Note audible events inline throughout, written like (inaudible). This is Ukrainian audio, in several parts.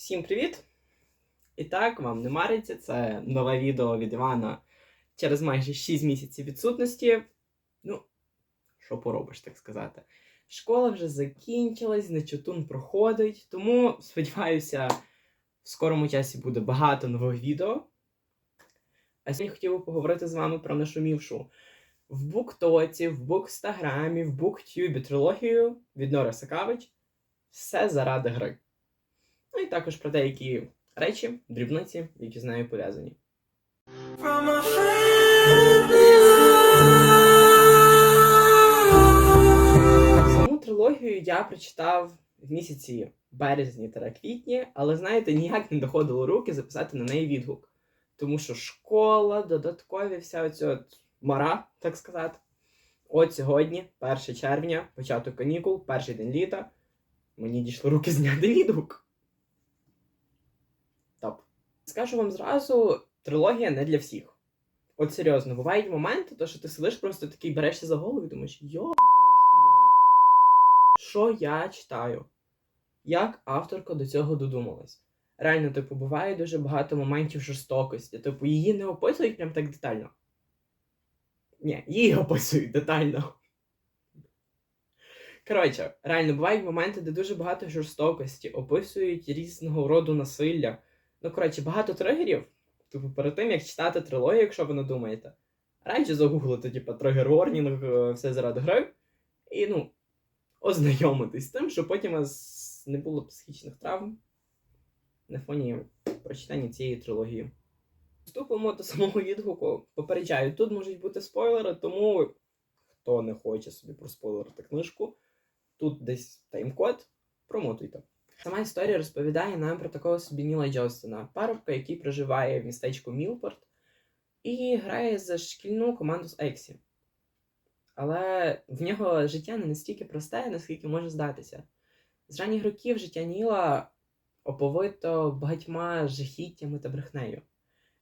Всім привіт! І так, вам не мариться, це нове відео від Івана через майже 6 місяців відсутності. Ну, що поробиш, так сказати. Школа вже закінчилась, нечутун проходить, тому сподіваюся, в скорому часі буде багато нових відео. А сьогодні хотів би поговорити з вами про нашумівшу в Буктоці, в Букстаграмі, в Буктюбі трилогію від Нори Сакавич. Все заради гри. Також про деякі речі, дрібниці, які з нею пов'язані. Саму трилогію я прочитав в місяці березні та квітні, але знаєте, ніяк не доходило руки записати на неї відгук. Тому що школа, додаткові вся оця от мара, так сказати. От сьогодні, 1 червня, початок канікул, перший день літа. Мені дійшли руки зняти відгук. Скажу вам зразу, трилогія не для всіх. От серйозно, бувають моменти, то що ти сидиш просто такий берешся за голову і думаєш, йо, що я читаю? Як авторка до цього додумалась? Реально, типу, буває дуже багато моментів жорстокості. Типу, її не описують прям так детально. Ні, її описують детально. Коротше, реально, бувають моменти, де дуже багато жорстокості, описують різного роду насилля. Ну, коротше, багато тригерів. Типу, перед тим, як читати трилогію, якщо ви не думаєте, радше загуглити, типу, тригер ворнінг, е, все заради гри. І, ну, ознайомитись з тим, щоб потім у вас не було психічних травм на фоні прочитання цієї трилогії. Вступимо до самого відгуку. Попереджаю, тут можуть бути спойлери, тому хто не хоче собі проспойлерити книжку, тут десь тайм-код, промотуйте. Сама історія розповідає нам про такого собі Ніла Джостина, парубка, який проживає в містечку Мілпорт і грає за шкільну команду з Ексі. Але в нього життя не настільки просте, наскільки може здатися. З ранніх років життя Ніла оповито багатьма жахіттями та брехнею.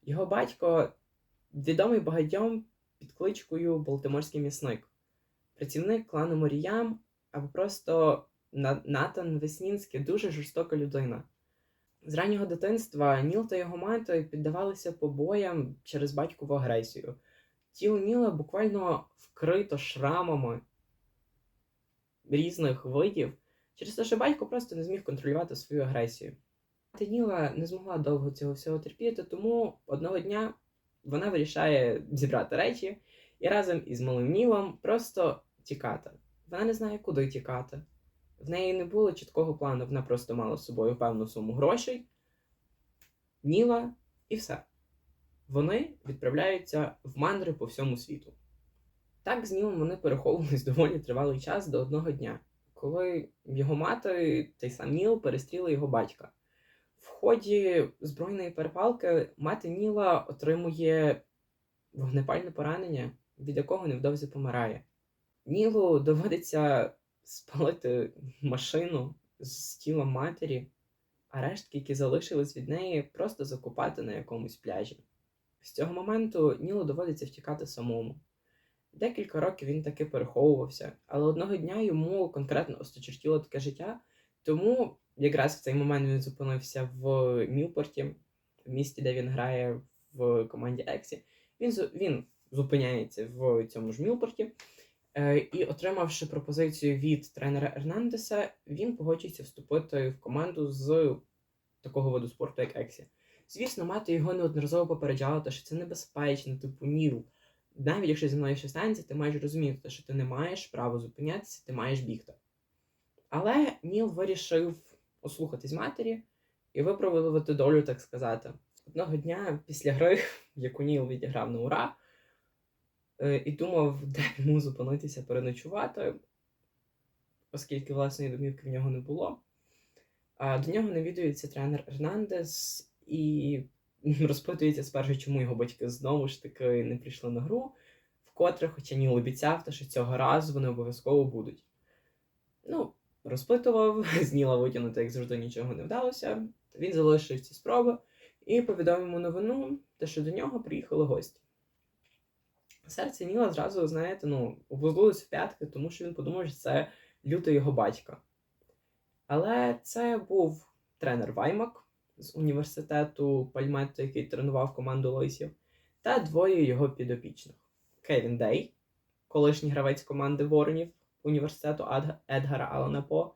Його батько відомий багатьом під кличкою Балтиморський м'ясник, працівник клану Моріям або просто Натан Веснінський дуже жорстока людина. З раннього дитинства Ніл та його мати піддавалися побоям через батькову агресію. Тіло Ніла буквально вкрито шрамами різних видів, через те, що батько просто не зміг контролювати свою агресію. Мати Ніла не змогла довго цього всього терпіти, тому одного дня вона вирішає зібрати речі і разом із малим Нілом просто тікати. Вона не знає, куди тікати. В неї не було чіткого плану, вона просто мала з собою певну суму грошей, Ніла і все. Вони відправляються в мандри по всьому світу. Так з Нілом вони переховувались доволі тривалий час до одного дня, коли його мати, той сам Ніл, перестріли його батька. В ході збройної перепалки мати Ніла отримує вогнепальне поранення, від якого невдовзі помирає. Нілу доводиться спалити машину з тілом матері, а рештки, які залишились від неї, просто закопати на якомусь пляжі. З цього моменту Нілу доводиться втікати самому. Декілька років він таки переховувався, але одного дня йому конкретно осточертіло таке життя, тому якраз в цей момент він зупинився в Мілпорті, в місті, де він грає в команді Ексі. Він, він зупиняється в цьому ж Мілпорті. Е, І отримавши пропозицію від тренера Ернандеса, він погоджується вступити в команду з такого виду спорту, як Ексі. Звісно, мати його неодноразово попереджала, що це небезпечно, типу ніл. Навіть якщо зі мною щось станеться, ти маєш розуміти, що ти не маєш права зупинятися, ти маєш бігти. Але Ніл вирішив ослухатись матері і виправити долю, так сказати. Одного дня після гри, (laughs) яку Ніл відіграв на ура, і думав, (laughs) де йому зупинитися переночувати, оскільки власної домівки в нього не було. До нього навідується тренер Ернандес і (laughs) розпитується спершу, чому його батьки знову ж таки не прийшли на гру, вкотре, хоча Ніл обіцяв, те, що цього разу вони обов'язково будуть. Ну, розпитував, (laughs) з Ніла витягнути, як завжди, нічого не вдалося. Він залишив ці спроби і повідомив йому новину, те, що до нього приїхали гості. Серце Ніла зразу, знаєте, ну, обозлилось в п'ятки, тому що він подумав, що це люто його батька. Але це був тренер Ваймак, з університету Пальметто, який тренував команду Лойсів, та двоє його підопічних: Кевін Дей, колишній гравець команди Воронів університету Едгара Алана По,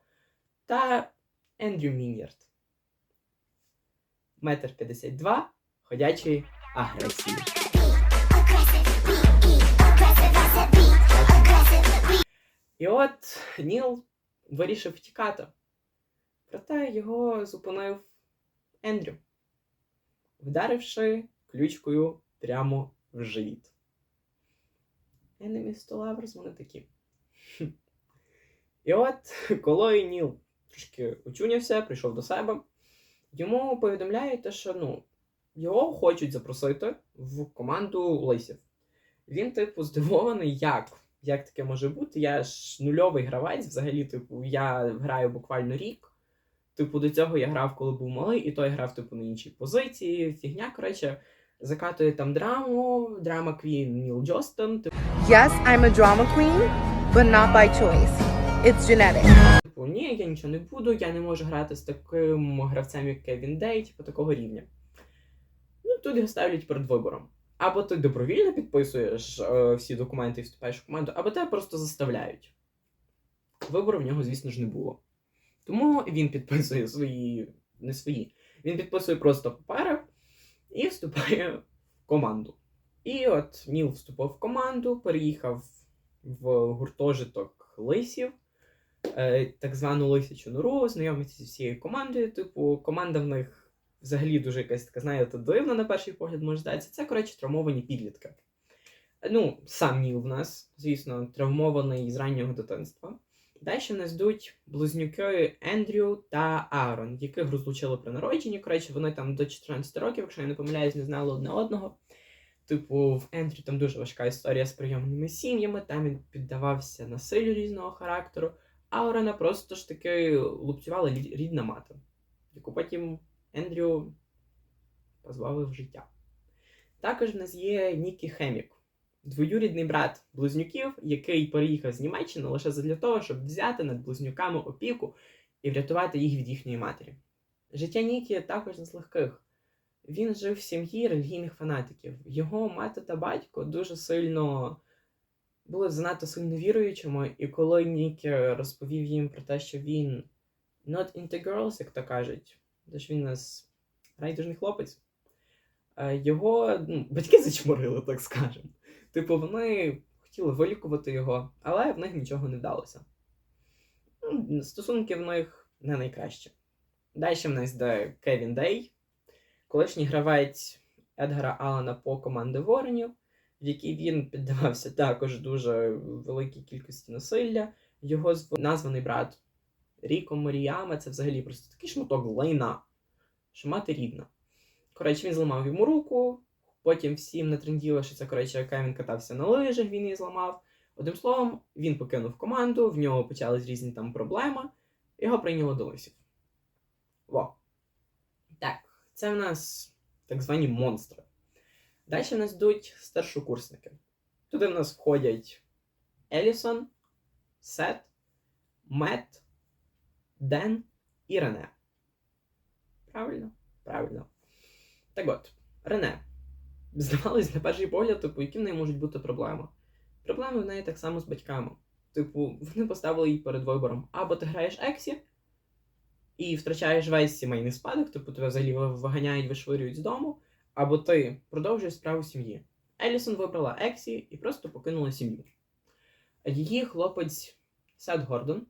та Ендрю Мін'ярд. Метр 52 ходячої агресії. От Ніл вирішив втікати. Проте його зупинив Ендрю, вдаривши ключкою прямо в живіт. Enemies to вони такі. І от, коли Ніл трошки очунявся, прийшов до себе, йому повідомляють, що ну, його хочуть запросити в команду Лейсів. Він, типу, здивований, як? Як таке може бути? Я ж нульовий гравець, взагалі, типу, я граю буквально рік. Типу, до цього я грав, коли був малий, і той грав, типу, на іншій позиції. Фігня, коротше, закатує там драму, драма Квін Ніл Джостон. Типу, Yes, I'm a drama queen, but not by choice. It's genetic. Типу, ні, я нічого не буду, я не можу грати з таким гравцем, як Кевін Дей, типу такого рівня. Ну, тут його ставлять перед вибором. Або ти добровільно підписуєш е, всі документи і вступаєш в команду, або тебе просто заставляють. Вибору в нього, звісно ж, не було. Тому він підписує свої. не свої. Він підписує просто папери і вступає в команду. І от Ніл вступив в команду, переїхав в гуртожиток лисів е, так звану лисячу нору, знайомиться зі всією командою. Типу, команда в них взагалі дуже якась така, знаєте, дивна на перший погляд може здатися. Це, коротше, травмовані підлітки. Ну, сам Ніл в нас, звісно, травмований з раннього дитинства. Далі в нас йдуть близнюки Ендрю та Аарон, яких розлучили при народженні. Коротше, вони там до 14 років, якщо я не помиляюсь, не знали одне одного. Типу, в Ендрю там дуже важка історія з прийомними сім'ями, там він піддавався насиллю різного характеру. Аурена просто ж таки лупцювала рідна мати, яку потім Ендрю позбавив життя. Також в нас є Нікі Хемік, двоюрідний брат близнюків, який переїхав з Німеччини лише для того, щоб взяти над близнюками опіку і врятувати їх від їхньої матері. Життя Нікі також не з легких. Він жив в сім'ї релігійних фанатиків. Його мати та батько дуже сильно були занадто сильно віруючими, і коли Нікі розповів їм про те, що він not into girls, як то кажуть, тож він у нас райдужний хлопець, е, його ну, батьки зачморили, так скажемо. Типу, вони хотіли вилікувати його, але в них нічого не вдалося. Ну, Стосунки в них не найкращі. Далі в нас йде Кевін Дей, колишній гравець Едгара Алана по команди Воронів, в якій він піддавався також дуже великій кількості насилля. Його зв- названий брат Ріко Моріяма це взагалі просто такий шматок лайна, що мати рідна. Коротше, він зламав йому руку, потім всім натренділо, що це, коротше, Кевін катався на лижах, він її зламав. Одним словом, він покинув команду, в нього почались різні там проблеми, його прийняло до лисів. Во. Так, це в нас так звані монстри. Далі в нас йдуть старшокурсники. Туди в нас входять Елісон, Сет, Мет, Ден і Рене. Правильно? Правильно. Так от, Рене. Здавалось, на перший погляд, типу, які в неї можуть бути проблеми. Проблеми в неї так само з батьками. Типу, вони поставили її перед вибором: або ти граєш Ексі і втрачаєш весь сімейний спадок, типу тебе взагалі ви- виганяють, вишвирюють з дому, або ти продовжуєш справу сім'ї. Елісон вибрала Ексі і просто покинула сім'ю. Її хлопець Сет Гордон,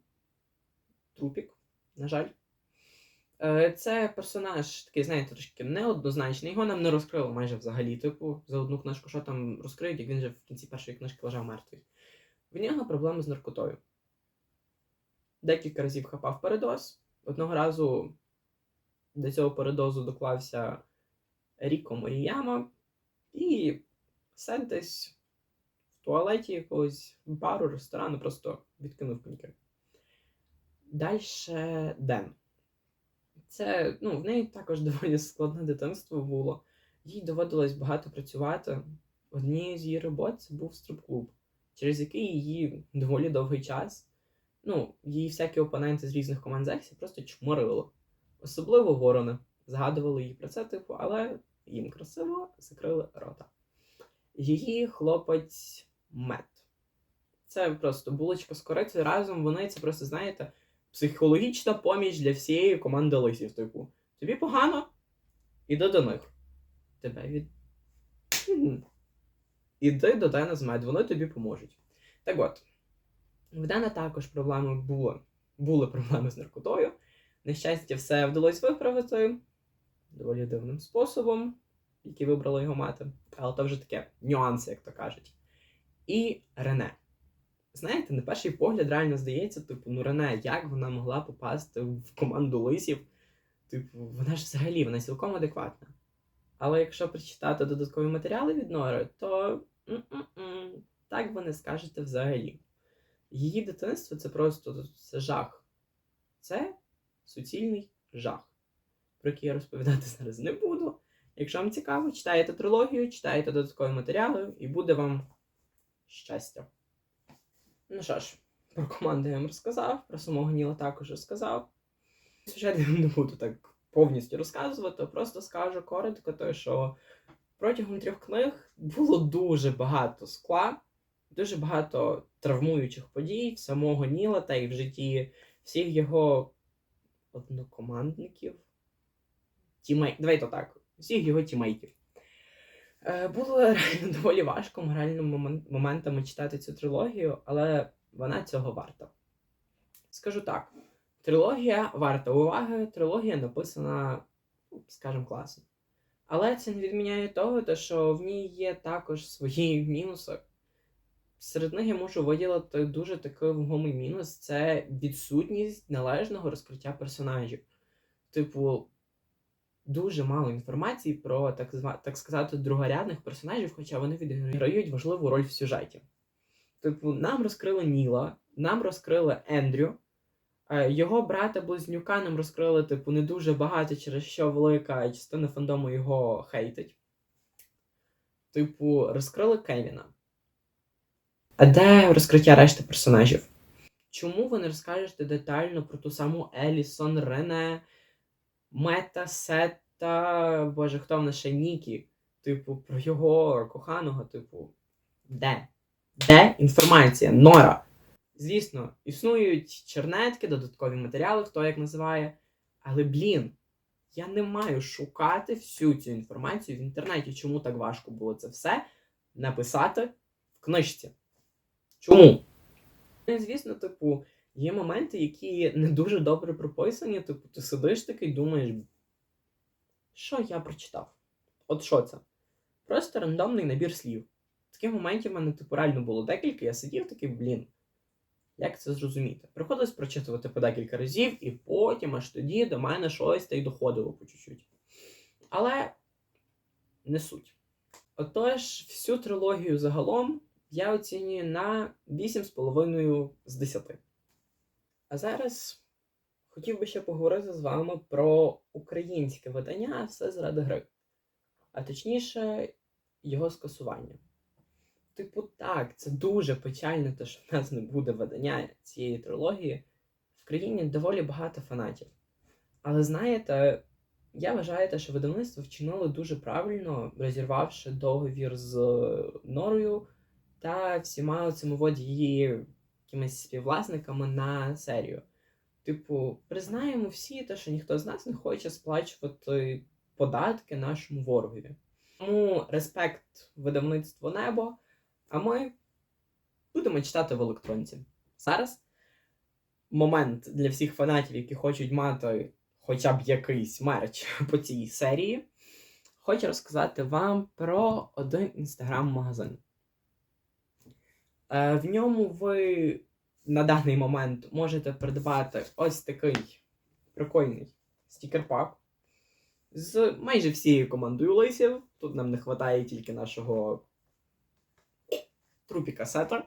трупік, на жаль. Е, Це персонаж такий, знаєте, трошки неоднозначний. Його нам не розкрили майже взагалі. Типу, за одну книжку, що там розкриють, як він же в кінці першої книжки лежав мертвий. В нього проблеми з наркотою. Декілька разів хапав передоз. Одного разу до цього передозу доклався Ріко Моріяма, і Сет десь в туалеті якогось бару, ресторану просто відкинув пеньки. Далі Ден. Це, ну, в неї також (laughs) доволі складне дитинство було. Їй доводилось багато працювати. Однією з її робот це був стрип-клуб, через який її доволі довгий час. Ну, її всякі опоненти з різних команд Зексі просто чморили. Особливо ворони. згадували їй про це, типу, але їм красиво закрили рота. Її хлопець мед. Це просто булочка з корицею. Разом вони це просто, знаєте, психологічна поміч для всієї команди лисів. Типу, тобі погано? Іди до них. Тебе від. Іди до Дена з мед, вони тобі поможуть. Так от, в Дена також проблеми були. Були проблеми з наркотою. На щастя, все вдалося виправити доволі дивним способом, який вибрала його мати. Але то вже таке нюанси, як то кажуть. І Рене. Знаєте, на перший погляд реально здається, типу, ну Рене, як вона могла попасти в команду лисів? Типу, вона ж взагалі вона цілком адекватна. Але якщо прочитати додаткові матеріали від Нори, то м-м-м, так ви не скажете взагалі. Її дитинство це просто це жах. Це суцільний жах, про який я розповідати зараз не буду. Якщо вам цікаво, читаєте трилогію, читаєте додаткові матеріали, і буде вам щастя. Ну що ж, про команду я вам розказав, про самого Ніла також розказав. Сюжет я не буду так повністю розказувати, просто скажу коротко, то що протягом трьох книг було дуже багато скла, дуже багато травмуючих подій в самого Ніла та й в житті всіх його однокомандників. Тімей... Давайте так, всіх його тімейтів. Е, Було (laughs) реально доволі важко моральними моментами читати цю трилогію, але вона цього варта. Скажу так: трилогія варта уваги, трилогія написана, скажімо, класно. Але це не відміняє того, що в ній є також свої (laughs) мінуси. Серед них я можу виділити дуже такий вагомий мінус це відсутність належного розкриття персонажів. Типу, дуже мало інформації про так, так сказати другорядних персонажів, хоча вони відіграють важливу роль в сюжеті. Типу, нам розкрили Ніла, нам розкрили Ендрю, е, його брата близнюка нам розкрили, типу, не дуже багато, через що велика частина фандому його хейтить. Типу, розкрили Кевіна. А де розкриття решти персонажів? Чому ви не розкажете детально про ту саму Елісон, Рене, Мета, Сета, боже, хто в нас ще Нікі? Типу, про його коханого, типу, де? Де інформація? Нора. Звісно, існують чернетки, додаткові матеріали, хто як називає. Але, блін, я не маю шукати всю цю інформацію в інтернеті. Чому так важко було це все написати в книжці? Чому? Ну, Звісно, типу, є моменти, які не дуже добре прописані. Типу, ти сидиш такий думаєш, що я прочитав? От що це? Просто рандомний набір слів. Таких моментів в мене типу реально було декілька, я сидів такий, блін. Як це зрозуміти? Приходилось прочитувати по декілька разів, і потім аж тоді до мене щось та й доходило по чуть-чуть. Але не суть. Отож, всю трилогію загалом я оцінюю на 8,5 з 10. А зараз хотів би ще поговорити з вами про українське видання все заради гри. А точніше, його скасування. Типу, так, це дуже печально, те, що в нас не буде видання цієї трилогії. В країні доволі багато фанатів. Але знаєте, я вважаю, те, що видавництво вчинило дуже правильно, розірвавши договір з Норою та всіма цими її якимись співвласниками на серію. Типу, признаємо всі те, що ніхто з нас не хоче сплачувати податки нашому ворогові. Тому респект видавництву небо, а ми будемо читати в електронці. Зараз момент для всіх фанатів, які хочуть мати хоча б якийсь мерч (laughs) по цій серії, хочу розказати вам про один інстаграм-магазин. Е, В ньому ви на даний момент можете придбати ось такий прикольний стікер-пак з майже всією командою лисів. Тут нам не вистачає тільки нашого трупіка сета.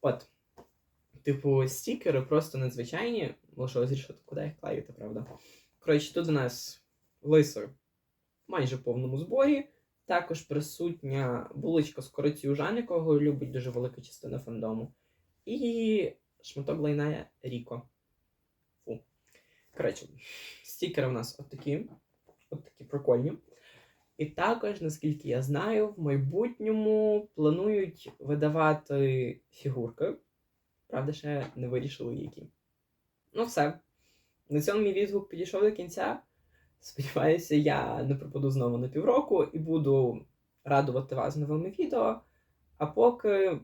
От. Типу, стікери просто надзвичайні. Лишилось рішити, куди їх клеїти, правда. Коротше, тут у нас лисо майже в повному зборі. Також присутня булочка з корицею Жан, якого любить дуже велика частина фандому. І шматок лайна Ріко. Фу. Коротше, стікери у нас от такі, от такі прикольні. І також, наскільки я знаю, в майбутньому планують видавати фігурки. Правда, ще не вирішили які. Ну, все. На цьому мій відгук підійшов до кінця. Сподіваюся, я не пропаду знову на півроку і буду радувати вас новими відео. А поки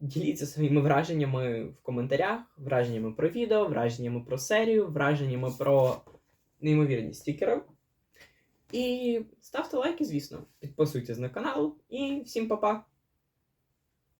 діліться своїми враженнями в коментарях, враженнями про відео, враженнями про серію, враженнями про неймовірні стікери. І ставте лайки, звісно. Підписуйтесь на канал і всім па-па!